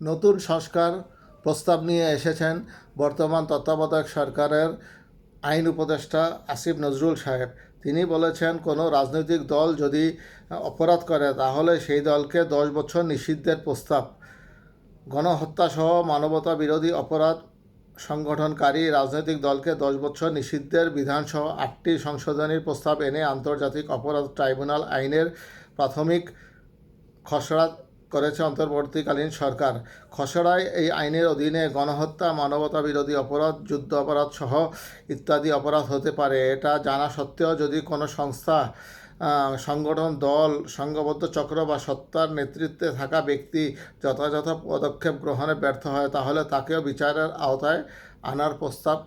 নতুন সংস্কার প্রস্তাব নিয়ে এসেছেন বর্তমান তত্ত্বাবধায়ক সরকারের আইন উপদেষ্টা আসিফ নজরুল সাহেব। তিনি বলেছেন, কোনো রাজনৈতিক দল যদি অপরাধ করে, তাহলে সেই দলকে দশ বছর নিষিদ্ধের প্রস্তাব। গণহত্যাসহ মানবতা বিরোধী অপরাধ সংগঠনকারী রাজনৈতিক দলকে দশ বছর নিষিদ্ধের বিধানসহ আটটি সংশোধনীর প্রস্তাব এনে আন্তর্জাতিক অপরাধ ট্রাইব্যুনাল আইনের প্রাথমিক খসড়া করেছে অন্তর্বর্তীকালীন সরকার। খসড়ায় এই আইনের অধীনে গণহত্যা মানবতা বিরোধী অপরাধ, যুদ্ধ অপরাধ সহ ইত্যাদি অপরাধ হতে পারে। এটা জানা সত্ত্বেও যদি কোনো সংস্থা সংগঠন, দল, সংঘবদ্ধ চক্র বা সত্তার নেতৃত্বে থাকা ব্যক্তি যথাযথ পদক্ষেপ গ্রহণে ব্যর্থ হয়, তাহলে তাকেও বিচারের আওতায় আনার প্রস্তাব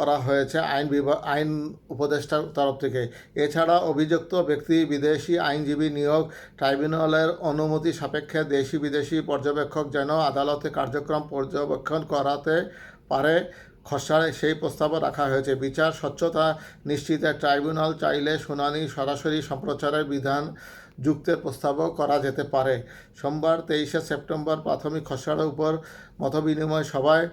করা হয়েছে আইন বিভাগ আইন উপদেষ্টার তরফ থেকে। এছাড়া অভিযুক্ত ব্যক্তি বিদেশি আইনজীবী নিয়োগ ট্রাইব্যুনালের অনুমতি সাপেক্ষে দেশি বিদেশি পর্যবেক্ষক যেন আদালতে কার্যক্রম পর্যবেক্ষণ করাতে পারে, খসড়ায় সেই প্রস্তাবও রাখা হয়েছে। বিচার স্বচ্ছতা নিশ্চিতে ট্রাইব্যুনাল চাইলে শুনানি সরাসরি সম্প্রচারের বিধান যুক্তের প্রস্তাবও করা যেতে পারে। সোমবার তেইশে সেপ্টেম্বর প্রাথমিক খসড়ার উপর মতবিনিময় সভায়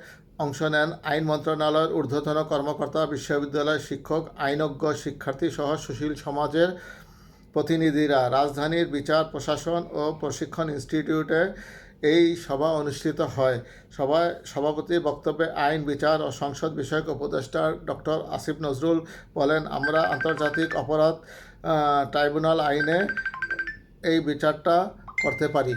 অংশ নেন আইন মন্ত্রণালয়ের ঊর্ধ্বতন কর্মকর্তা, বিশ্ববিদ্যালয়ের শিক্ষক, আইনজ্ঞ শিক্ষার্থী সহ সুশীল সমাজের প্রতিনিধিরা। রাজধানীর বিচার, প্রশাসন ও প্রশিক্ষণ ইনস্টিটিউটে এই সভা অনুষ্ঠিত হয়। সভায় সভাপতির বক্তব্যে আইন, বিচার ও সংসদ বিষয়ক উপদেষ্টা ডক্টর আসিফ নজরুল বলেন, আমরা আন্তর্জাতিক অপরাধ ট্রাইব্যুনাল আইনে এই বিচারটা করতে পারি।